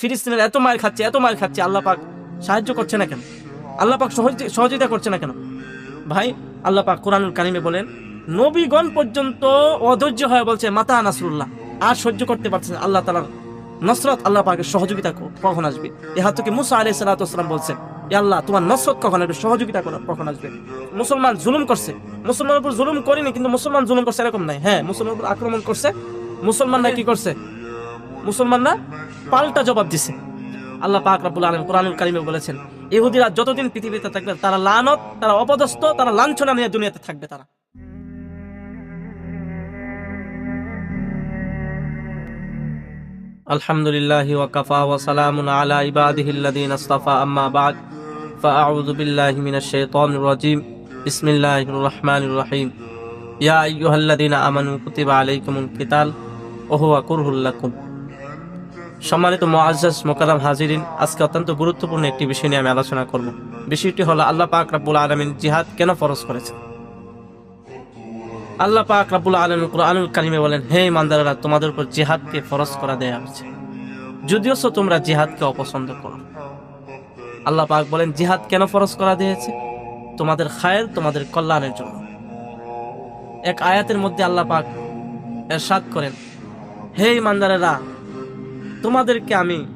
ফিলিস্তিনের এত মায়ের খাচ্ছে, এত মায়ের খাচ্ছে, আল্লাহ পাক সাহায্য করছে না কেন? আল্লাহ পাক সহযোগিতা করছে না কেন? ভাই, আল্লাহ পাক কোরআনুল কারিমে বলেন, নবীগণ পর্যন্ত অধৈর্য হয়ে বলছে, মাতা নাসরুল্লাহ, আর সহ্য করতে পারছে না। আল্লাহ তালার নসরত আল্লাহ পাকের সহযোগিতা কখন আসবে? এহাত থেকে মুসা আলাই সালাতাম বলছেন, এ আল্লাহ, তোমার নসরত কখন আসবে? সহযোগিতা কখন আসবে? মুসলমান জুলুম করছে। মুসলমানের উপর জুলুম করেনি, কিন্তু মুসলমান জুলুম করছে এরকম নাই। হ্যাঁ মুসলমানের উপর আক্রমণ করছে। মুসলমানরা কি করছে? মুসলমানরা পাল্টা জবাব দিছে। আল্লাহ পাক রাব্বুল আলামিন কোরআনুল কারিমে বলেছেন, ইহুদিরা যতদিন পৃথিবীতে থাকবে, তারা লানত, তারা অপদস্থ, তারা লাঞ্ছনা নিয়ে দুনিয়াতে থাকবে তারা। আলহামদুলিল্লাহ ওয়াকাফা ওয়া সালামুন আলা ইবাদিহিল্লাযিনা ইসতাফা আম্মা বা'দ। ফাআউযু বিল্লাহি মিনাশ শাইতানির রাজীম। বিসমিল্লাহির রহমানির রহিম। ইয়া আইয়ুহাল্লাযিনা আমানু, কুতিবা আলাইকুমুল কিতাল ওয়া হুয়া কুরহুল লাকুম। সম্মানিত মুআজ্জাজ মোকাররম হাজিরিন, আজকে অত্যন্ত গুরুত্বপূর্ণ একটি বিষয় নিয়ে আমি আলোচনা করব। বিষয়টি হলো আল্লাহ পাক রাব্বুল আলামিন জিহাদ কেন ফরজ করেছেন? আল্লাহ পাক রাব্বুল আলামিন কুরআনুল কারিমে বলেন, হে ইমানদাররা, তোমাদের উপর জিহাদকে ফরজ করা দেয়া হয়েছে। যদিও সো তোমরা জিহাদকে অপছন্দ করো। আল্লাহ পাক বলেন, জিহাদ কেন ফরজ করা দিয়েছে? তোমাদের খায়ের, তোমাদের কল্যাণের জন্য। এক আয়াতের মধ্যে আল্লাহ পাক এরশাদ করেন, হে ইমানদারেরা তোমাদেরকে আমি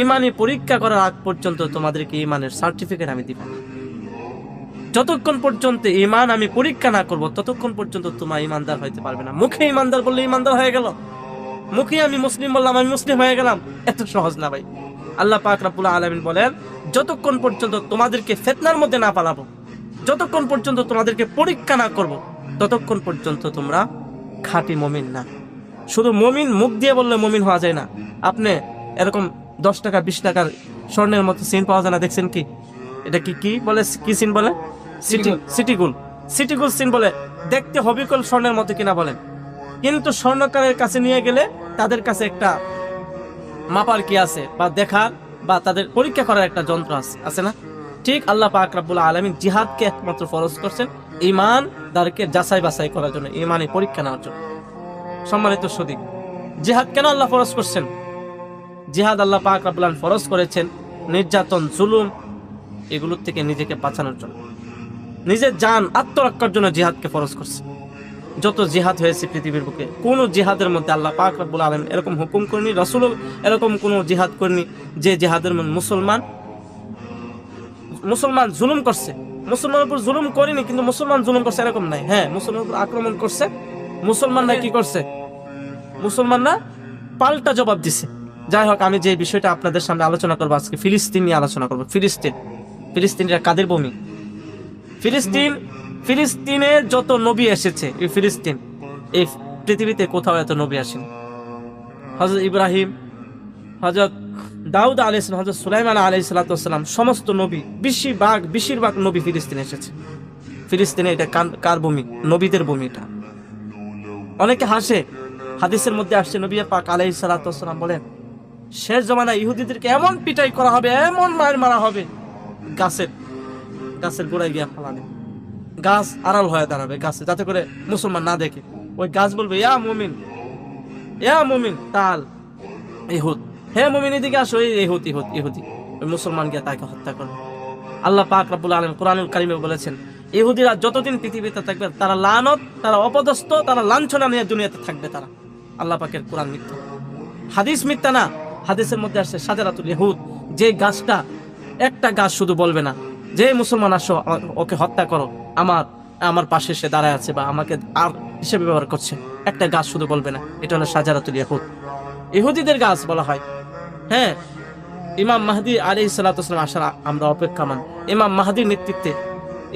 ইমানি পরীক্ষা করার আগ পর্যন্ত তোমাদেরকে ইমানের সার্টিফিকেট আমি দিব না। যতক্ষণ পর্যন্ত ইমান আমি পরীক্ষা না করব, ততক্ষণ পর্যন্ত তোমার ইমানদার হইতে পারবে না। মুখে ইমানদার বললে ইমানদার হয়ে গেল। মুখে আমি মুসলিম বললাম, আমি মুসলিম হয়ে গেলাম। এত সহজ না ভাই। আল্লাহ পাক রাব্বুল আলামিন বলেন, যতক্ষণ পর্যন্ত তোমাদেরকে ফেতনার মধ্যে না পালাবো, যতক্ষণ পর্যন্ত তোমাদেরকে পরীক্ষা না করব, ততক্ষণ পর্যন্ত তোমরা খাঁটি মমিন না। শুধু মমিন মুখ দিয়ে বললে মমিন হওয়া যায় না। আপনি এরকম দশ টাকা বিশ টাকার স্বর্ণের মতো সিন পাওয়া যায় না দেখছেন কি? এটা কি কি বলে? কি সিন বলে? সিটি সিটি সিটিগুল। সিটিগুল সিন বলে দেখতে হবিকল স্বর্ণের মতো কিনা বলেন। কিন্তু স্বর্ণকারের কাছে নিয়ে গেলে তাদের কাছে একটা মাপার কি আছে? বা দেখার বা তাদের পরীক্ষা করার একটা যন্ত্র আছে আছে না? ঠিক আল্লাহ পাক রাব্বুল আলামিন জিহাদকে একমাত্র ফরজ করছেন ইমান দারকে যাচাই বাছাই করার জন্য ইমানি পরীক্ষা নেওয়ার জন্য। সম্মানিত সদীক জিহাদ কেন আল্লাহ ফরজ করছেন? জিহাদ আল্লাহ পাক আলামিন ফরজ করেছেন নির্যাতন, জুলুম, এগুলোর থেকে নিজেকে বাঁচানোর জন্য। নিজের জান আত্মরক্ষার জন্য জিহাদকে ফরজ করছে। যত জিহাদ হয়েছে পৃথিবীর বুকে, কোন জিহাদের মধ্যে আল্লাহ পাক রাব্বুল আলামিন এরকম হুকুম করেনি, রাসূল এরকম কোনো জিহাদ করেনি যে জিহাদের মধ্যে মুসলমান মুসলমান জুলুম করছে। মুসলমানের উপর জুলুম করেনি, কিন্তু মুসলমান জুলুম করছে এরকম নাই। হ্যাঁ মুসলমানের উপর আক্রমণ করছে। মুসলমানরা কি করছে? মুসলমানরা পাল্টা জবাব দিছে। যাই হোক, আমি যে বিষয়টা আপনাদের সামনে আলোচনা করব আজকে, ফিলিস্তিন নিয়ে আলোচনা করব। ফিলিস্তিন। ফিলিস্তিনিরা কাদের ভূমি ফিলিস্তিন, ফিলিস্তিনে যত নবী এসেছে, এই ফিলিস্তিন, এই পৃথিবীতে কোথাও এত নবী আসেনি। হজরত ইব্রাহিম হজরত দাউদ আলী হজরত সুলাইমান আলী সালাতাম সমস্ত নবী, বেশিরভাগ বেশিরভাগ নবী ফিলিস্তিনে এসেছে। ফিলিস্তিনে এটা কার ভূমি নবীদের ভূমি এটা অনেকে হাসে। হাদিসের মধ্যে আসছে, নবী পাক আলাই সালাতাম বলেন, শেষ জমানায় ইহুদিদেরকে এমন পিটাই করা হবে, এমন মায়ের মারা হবে। গাছের গাছের গোড়ায় গিয়া ফালাবে গাছ আড়াল হয়ে দাঁড়াবে গাছে, যাতে করে মুসলমান না দেখে। ওই গাছ বলবে, ইয়া মুমিন ইয়া মুমিন, তাল, ইহুদ। হে মুমিন, এদিকে আসো, এই ইহুদ ইহুদ, ইহুদি। ওই মুসলমান গিয়া তাকে হত্যা করবে। আল্লাহ পাক রাব্বুল আলামিন কোরআনুল কারিমে বলেছেন ইহুদিরা যতদিন পৃথিবীতে থাকবে, তারা লানত, তারা অপদস্থ, তারা লাঞ্ছনা নিয়ে দুনিয়াতে থাকবে তারা। আল্লাহ পাকের কোরআন মিথ্যা। হাদিস মিথ্যা না, হাদিসের মধ্যে আসছে সাজারাতুল ইহুদ। যে গাছটা, একটা গাছ শুধু বলবে না, যে মুসলমান আসো, ওকে হত্যা করো, আমার আমার পাশে সে দাঁড়ায় আছে বা আমাকে আর হিসেবে ব্যবহার করছে, একটা গাছ শুধু বলবে না, এটা হলো সাজারাতুল ইহুদ। ইহুদিদের গাছ বলা হয়। হ্যাঁ ইমাম মাহদি আলী সাল্লাম আসার আমরা অপেক্ষামান। ইমাম মাহাদির নেতৃত্বে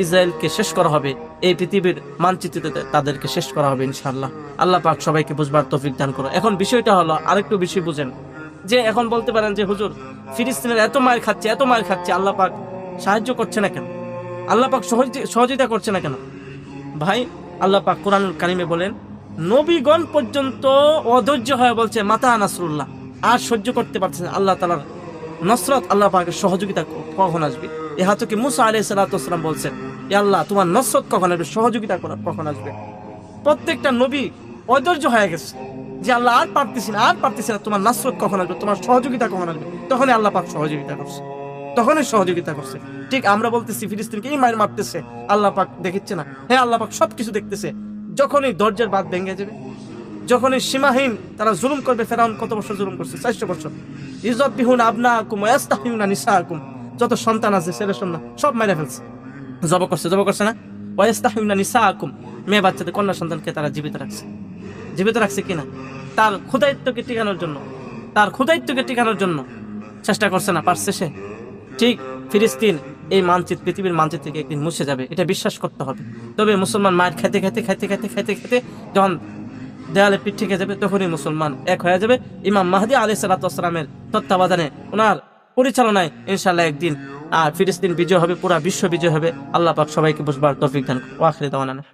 ইসরায়েলকে শেষ করা হবে। এই পৃথিবীর মানচিত্রতে তাদেরকে শেষ করা হবে ইনশাল্লাহ আল্লাহ পাক সবাইকে বুঝবার তৌফিক দান করো এখন বিষয়টা হলো আরেকটু বিষয় বুঝেন। যে এখন বলতে পারেন যে, হুজুর, ফিলিস্তিনের এত মায়ের খাচ্ছে, এত মার খাচ্ছে, আল্লাহ পাক সাহায্য করছে না কেন? আল্লাহ পাক সহযোগিতা করছে না কেন? ভাই, আল্লাহ পাক কোরআনুল কারিমে বলেন, নবীগণ পর্যন্ত অধৈর্য হয়ে বলছে, মাতা নাসরুল্লাহ, আর সহ্য করতে পারছে না। আল্লাহ তালার নসরত আল্লাহ পাকের সহযোগিতা কখন আসবে? এ হাতকে মুসা আলাই সালাতাম বলছেন? আল্লাহ, তোমার নসরত কখন আসবে? সহযোগিতা কখন আসবে? প্রত্যেকটা নবী অধৈর্য হয়ে গেছে যে আল্লাহ আর পারতেছি না, আর পারতেছি না, তোমার নাসরত কখন আসবে? তোমার সহযোগিতা কখন আসবে? তখনই আল্লাহ পাক সহযোগিতা করছে। তখনই সহযোগিতা করছে। ঠিক আমরা বলতেছি, ফিলিস্তিনকে এই মায়ের মারতেছে। আল্লাহ পাক দেখিচ্ছে না। হ্যাঁ আল্লাহ পাক সবকিছু দেখতেছে। যখনই দরজার বাদ ভেঙে যাবে, যখনই সীমাহীন তারা জুলুম করবে, ফেরাউন কত বছর জুলুম করছে? চারশো বছর। ইজত বিহুন আবনা আকুম ওয়াস্তাহিউনা নিসা আকুম যত সন্তান আছে, ছেলে সন্তান, সব মেরে ফেলছে। জব করছে জব করছে না? ওয়াস্তাহিউনা নিসা আকুম মেয়ে বাচ্চাদের, কন্যা সন্তানকে তারা জীবিত রাখছে। জীবিত রাখছে কিনা? তার ক্ষুদায়িত্বকে টিকানোর জন্য, তার ক্ষুদায়িত্বকে টিকানোর জন্য চেষ্টা করছে না পারছে সে ঠিক ফিলিস্তিন এই মানচিত্র পৃথিবীর মানচিত্র থেকে একদিন মুছে যাবে, এটা বিশ্বাস করতে হবে। তবে মুসলমান মায়ের খেতে খেতে খেতে খেতে খেতে খেতে যখন দেয়ালে পিঠ থেকে যাবে, তখনই মুসলমান এক হয়ে যাবে। ইমাম মাহদি আলি সালাতামের তত্ত্বাবধানে ওনার পরিচালনায় ইনশাল্লাহ একদিন, আর ফিরিস্তিন বিজয় হবে, পুরা বিশ্ব বিজয় হবে। আল্লাহ পাক সবাইকে বুঝবার তৌফিক দান ওয়াখরে দাওয়ানা।